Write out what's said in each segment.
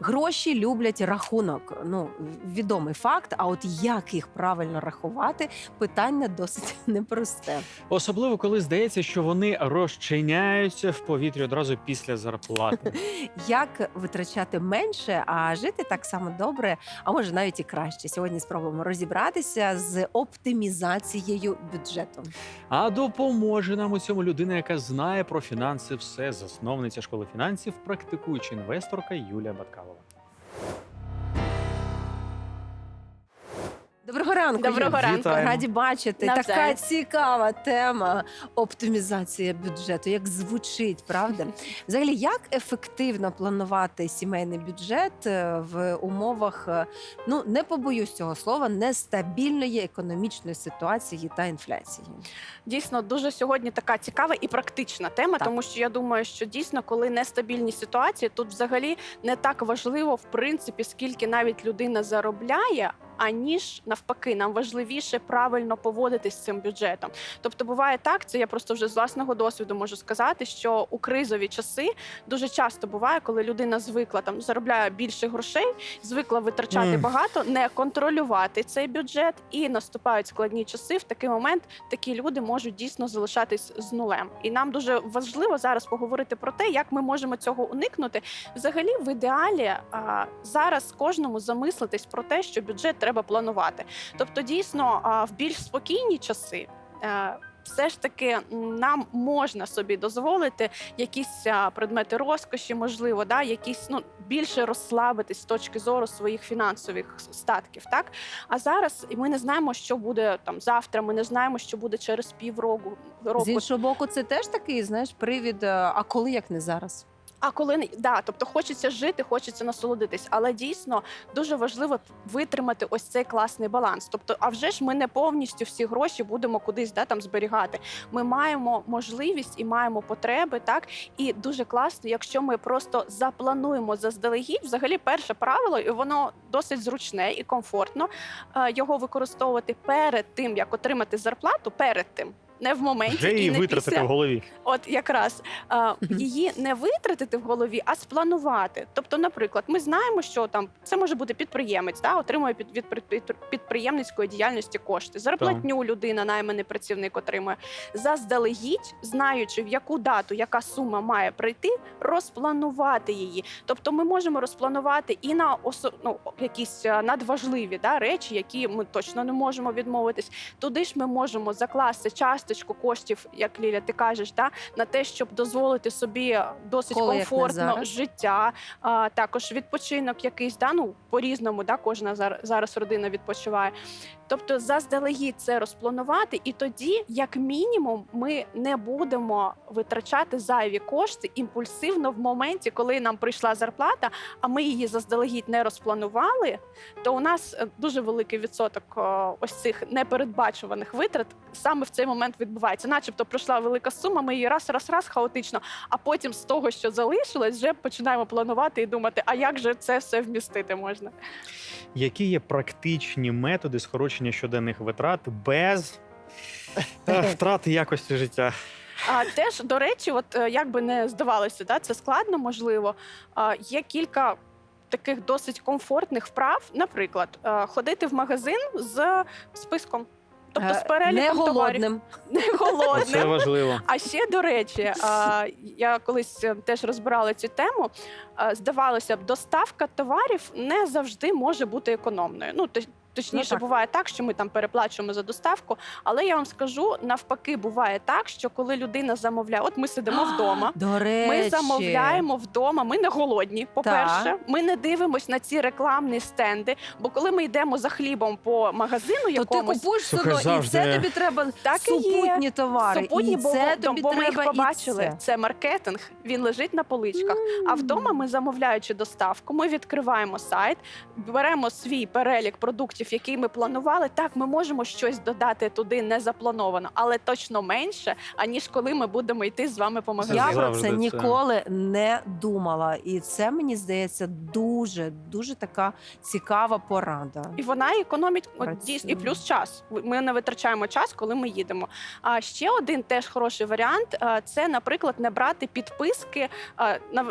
Гроші люблять рахунок. Ну відомий факт. А от як їх правильно рахувати, питання досить непросте. Особливо коли здається, що вони розчиняються в повітрі одразу після зарплати. Як витрачати менше, а жити так само добре, а може навіть і краще. Сьогодні спробуємо розібратися з оптимізацією бюджету. А допоможе нам у цьому людина, яка знає про фінанси все, засновниця школи фінансів, практикуюча інвесторка Юлія Баткалова. Доброго ранку. Доброго ранку. Вітаємо. Раді бачити. Навзаєм. Така цікава тема оптимізація бюджету. Як звучить, правда? Взагалі, як ефективно планувати сімейний бюджет е, в умовах, е, ну не побоюсь цього слова, нестабільної економічної ситуації та інфляції? Дійсно, дуже сьогодні така цікава і практична тема, Так. тому що я думаю, що дійсно, коли нестабільні ситуації, тут взагалі не так важливо, в принципі, скільки навіть людина заробляє. Аніж навпаки, нам важливіше правильно поводитись з цим бюджетом. Тобто, буває так, це я просто вже з власного досвіду можу сказати, що у кризові часи дуже часто буває, коли людина звикла там заробляє більше грошей, звикла витрачати Мгм. багато, не контролювати цей бюджет, і наступають складні часи. В такий момент такі люди можуть дійсно залишатись з нулем. І нам дуже важливо зараз поговорити про те, як ми можемо цього уникнути. Взагалі, в ідеалі а, зараз кожному замислитись про те, що бюджет треба планувати. Тобто, дійсно, в більш спокійні часи. е, Все ж таки нам можна собі дозволити якісь предмети розкоші, можливо, да, якісь ну більше розслабитись з точки зору своїх фінансових статків. Так а зараз ми не знаємо, що буде там завтра. Ми не знаємо, що буде через півроку. року. З іншого боку, це теж такий, знаєш, привід. е, А коли як не зараз? А коли да, тобто хочеться жити, хочеться насолодитись, але дійсно дуже важливо витримати ось цей класний баланс. Тобто, а вже ж ми не повністю всі гроші будемо кудись да, там зберігати. Ми маємо можливість і маємо потреби, так і дуже класно, якщо ми просто заплануємо заздалегідь. Взагалі, перше правило, і воно досить зручне і комфортно е, його використовувати перед тим, як отримати зарплату, перед тим. Не в моменті Вже і не витратити після. в голові. От якраз а, її не витратити в голові, а спланувати. Тобто, наприклад, ми знаємо, що там це може бути підприємець, да, отримує під від під- підприємницької діяльності кошти. Зарплатню людина, найманий працівник отримує заздалегідь, знаючи в яку дату, яка сума має прийти, розпланувати її. Тобто, ми можемо розпланувати і на осо... ну, якісь надважливі да, речі, які ми точно не можемо відмовитись. Туди ж ми можемо закласти часточку коштів, як Ліля, ти кажеш, да, на те, щоб дозволити собі досить Коли комфортно життя, а, також відпочинок якийсь, да, ну по-різному, да, кожна зараз зараз родина відпочиває. Тобто, заздалегідь це розпланувати, і тоді, як мінімум, ми не будемо витрачати зайві кошти імпульсивно в моменті, коли нам прийшла зарплата, а ми її заздалегідь не розпланували. То у нас е, дуже великий відсоток ось цих непередбачуваних витрат саме в цей момент відбувається. Начебто прийшла велика сума, ми її раз, раз, раз хаотично, а потім з того, що залишилось, вже починаємо планувати і думати, а як же це все вмістити можна. Які є практичні методи скорочення щоденних витрат без е, втрати якості життя? А теж до речі, от е, як би не здавалося, да, це складно, можливо. А, є кілька. Таких досить комфортних вправ, наприклад, е, ходити в магазин з списком, тобто з переліком не товарів. голодним. Не Це голодним. важливо. А ще до речі, я колись теж розбирала цю тему. Здавалося б, доставка товарів не завжди може бути економною. Ну точніше, так. буває так, що ми там переплачуємо за доставку. Але я вам скажу, навпаки, буває так, що коли людина замовляє, от ми сидимо вдома. До речі, Ми замовляємо вдома. Ми не голодні. По-перше, ми не дивимось на ці рекламні стенди. Бо коли ми йдемо за хлібом по магазину, То ти купуєш все Слухай, і це тобі треба Так і є. супутні товари. Супутні, і бо, це тобі бо ми треба їх і побачили. це. Це маркетинг. Він лежить на поличках. А вдома ми, замовляючи доставку, ми відкриваємо сайт, беремо свій перелік продуктів. Коштів, які ми планували, так ми можемо щось додати туди не заплановано, але точно менше, аніж коли ми будемо йти з вами по Я про це це. ніколи не думала, і це мені здається дуже дуже така цікава порада. І вона економить от, дійсно і плюс час. Ми не витрачаємо час, коли ми їдемо. А ще один теж хороший варіант це, наприклад, не брати підписки.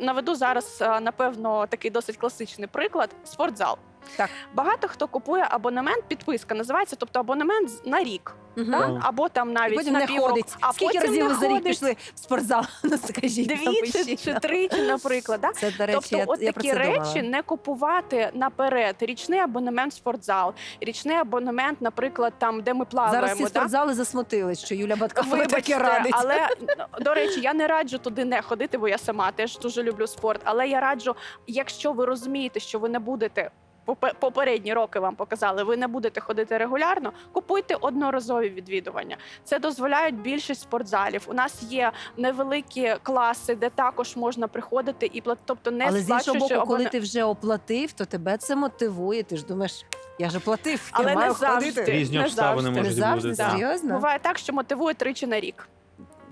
Наведу зараз, напевно, такий досить класичний приклад: спортзал. Так. Багато хто купує абонемент, підписка називається, тобто абонемент на рік, Мгм. так? Або там навіть потім на не півроку. ходить. А Скільки потім разів не ви за рік ходить. пішли в спортзал? Ну, скажіть, Двічі напишіть. чи тричі, наприклад. Да? Це, до речі, Тобто, от я про такі це речі думала. не купувати наперед. Річний абонемент в спортзал, річний абонемент, наприклад, там, де ми плаваємо. Зараз всі да? спортзали засмутились, що Юля Баткова таке радить. але до речі, я не раджу туди не ходити, бо я сама теж дуже люблю спорт. Але я раджу, якщо ви розумієте, що ви не будете. Попе- Попередні роки вам показали, ви не будете ходити регулярно. Купуйте одноразові відвідування. Це дозволяють більшість спортзалів. У нас є невеликі класи, де також можна приходити і плат... тобто не Але з іншого боку, коли ти вже оплатив, то тебе це мотивує. Ти ж думаєш, я ж оплатив, Але я не маю завжди. ходити. Різні не обставини завжди. Не завжди бути. да. серйозно? буває так, що мотивує тричі на рік.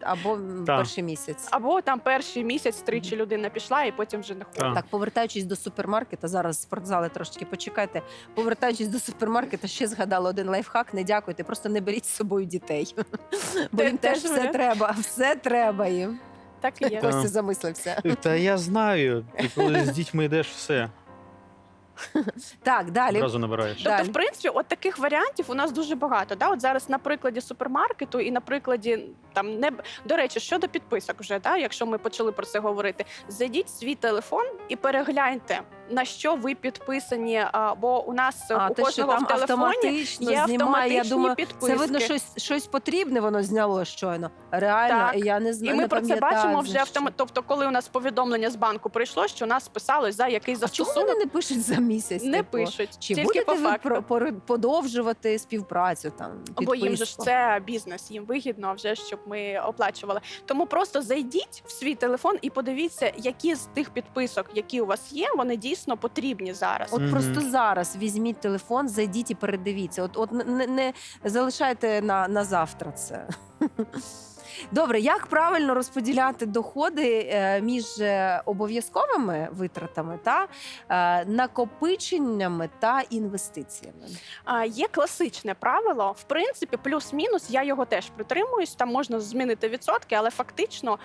Або Так. перший місяць. Або там перший місяць тричі людина пішла і потім вже не ходить. Так. Так, повертаючись до супермаркета, зараз спортзали трошечки почекайте. Повертаючись до супермаркета, ще згадала один лайфхак. Не дякуйте, просто не беріть з собою дітей. Бо Те- їм теж теж все треба, все треба їм. Так і є. Так. Костя замислився. Та я знаю, і коли з дітьми йдеш, все Так, далі. одразу набираєш. Тобто, в принципі, от таких варіантів у нас дуже багато. Да? От зараз на прикладі супермаркету і на прикладі там не б- до речі, щодо підписок, вже да, якщо ми почали про це говорити, зайдіть в свій телефон і перегляньте на що ви підписані. А, бо у нас А, у те, що кожного там в телефоні автоматично є знімає. Я автоматичні думаю, підписки. це видно щось, щось потрібне, воно зняло щойно. Реально, Так. я не І знаю. ми про це бачимо вже автомат. Тобто, коли у нас повідомлення з банку прийшло, що нас списали за який А чому застосунок, вони не пишуть за місяць? не типу? пишуть. Чи тільки будете по ви факту. про- пор- подовжувати співпрацю там? Бо їм же ж це бізнес, їм вигідно вже щоб ми оплачували. Тому просто зайдіть в свій телефон і подивіться, які з тих підписок, які у вас є, вони дійсно потрібні зараз. От просто зараз візьміть телефон, зайдіть і передивіться. От, от не, не залишайте на, на завтра це. Добре, як правильно розподіляти доходи е, між е, обов'язковими витратами та е, накопиченнями та інвестиціями? Є класичне правило. В принципі, плюс-мінус, я його теж притримуюсь. Там можна змінити відсотки, але фактично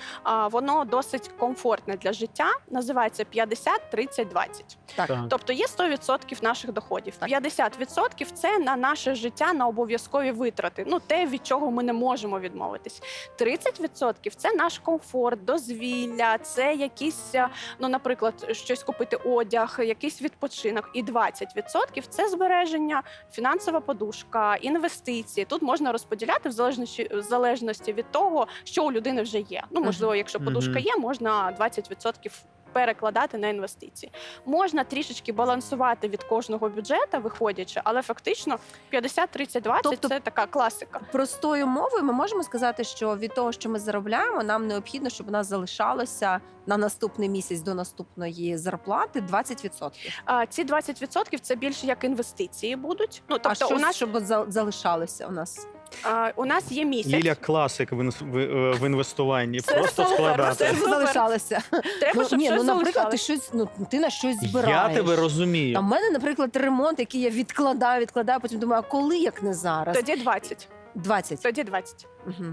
воно досить комфортне для життя. Називається 50, 30, 20. Так. Так. Тобто є 100% наших доходів. Так. 50% – це на наше життя, на обов'язкові витрати. Ну те, від чого ми не можемо відмовитись. 30% – це наш комфорт, дозвілля, це якісь, е, ну, наприклад, щось купити одяг, якийсь відпочинок. І 20% – це збереження, фінансова подушка, інвестиції. Тут можна розподіляти в залежності, в залежності від того, що у людини вже є. Ну, можливо, якщо подушка є, можна 20% перекладати на інвестиції. Можна трішечки балансувати від кожного бюджету, виходячи, але фактично 50, 30, 20 Тобто- це така класика. Простою мовою ми можемо сказати, що від того, що ми заробляємо, нам необхідно, щоб у нас залишалося на наступний місяць до наступної зарплати 20%. А ці 20% це більше як інвестиції будуть. Ну а тобто, що, у нас щоб за- залишалося у нас? А, у нас є місяць. Ліля класик в, інс- в, е, в інвестуванні. Це Просто супер, складати. це супер. залишалося. Треба, ну, щоб ні, щось ну, наприклад, ти залишалось. щось, ну ти на щось збираєш. Я тебе розумію. А в мене, наприклад, ремонт, який я відкладаю, відкладаю, потім думаю, а коли як не зараз? Тоді 20. 20. Тоді 20. Угу.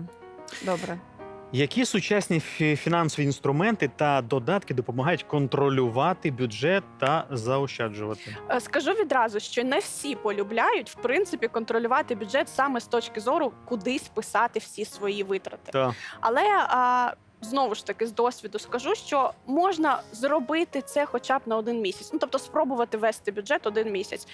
Добре. Які сучасні фі- фінансові інструменти та додатки допомагають контролювати бюджет та заощаджувати? Е, Скажу відразу, що не всі полюбляють в принципі контролювати бюджет саме з точки зору, куди списати всі свої витрати. Та Але а, знову ж таки з досвіду скажу, що можна зробити це хоча б на один місяць. Ну тобто спробувати вести бюджет один місяць.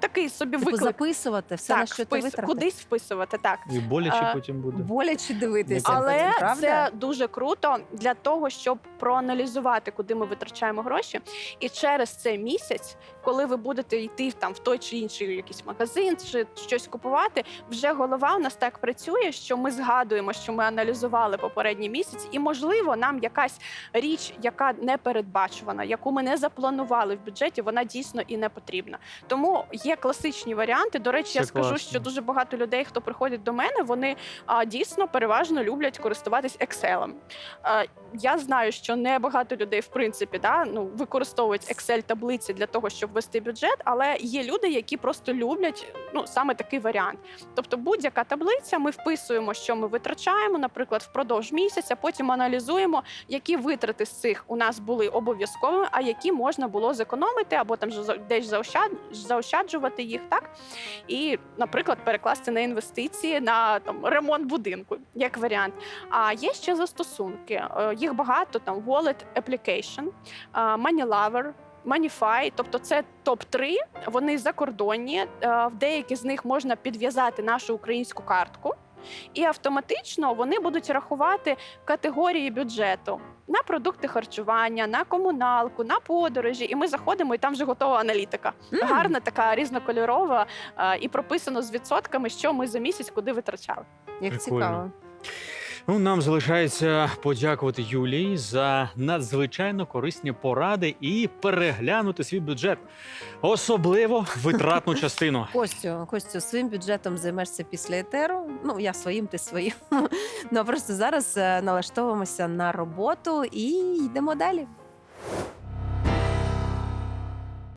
Такий собі Типу виклик. записувати все, на що ти впис... витратив. кудись вписувати. Так. і боляче А, потім буде. Боляче дивитися. Але потім, правда? це дуже круто для того, щоб проаналізувати, куди ми витрачаємо гроші. І через цей місяць, коли ви будете йти там в той чи інший якийсь магазин, чи щось купувати, вже голова у нас так працює, що ми згадуємо, що ми аналізували попередній місяць, і можливо, нам якась річ, яка не передбачувана, яку ми не запланували в бюджеті, вона дійсно і не потрібна. Тому є є класичні варіанти. До речі, я скажу, класно. що дуже багато людей, хто приходять до мене, вони а, дійсно переважно люблять користуватись Excel. А, я знаю, що не багато людей, в принципі, да, ну, використовують Excel таблиці для того, щоб вести бюджет, але є люди, які просто люблять ну, саме такий варіант. Тобто, будь-яка таблиця, ми вписуємо, що ми витрачаємо, наприклад, впродовж місяця, потім аналізуємо, які витрати з цих у нас були обов'язковими, а які можна було зекономити або там за- десь заощад... заощаджувати їх, так і, наприклад, перекласти на інвестиції на там ремонт будинку, як варіант. А є ще застосунки. Е, Їх багато там Wallet Application, е, MoneyLover, Маніфай, тобто це топ 3 Вони закордонні. е, В деякі з них можна підв'язати нашу українську картку. І автоматично вони будуть рахувати категорії бюджету на продукти харчування, на комуналку, на подорожі. І ми заходимо, і там вже готова аналітика. Mm. Гарна, така різнокольорова е, і прописано з відсотками, що ми за місяць куди витрачали. Як Прикольно. цікаво. Ну, нам залишається подякувати Юлії за надзвичайно корисні поради і переглянути свій бюджет, особливо витратну частину. Костю, Костю, своїм бюджетом займешся після етеру. Ну, я своїм, ти своїм. Ну а просто зараз е, налаштовуємося на роботу і йдемо далі.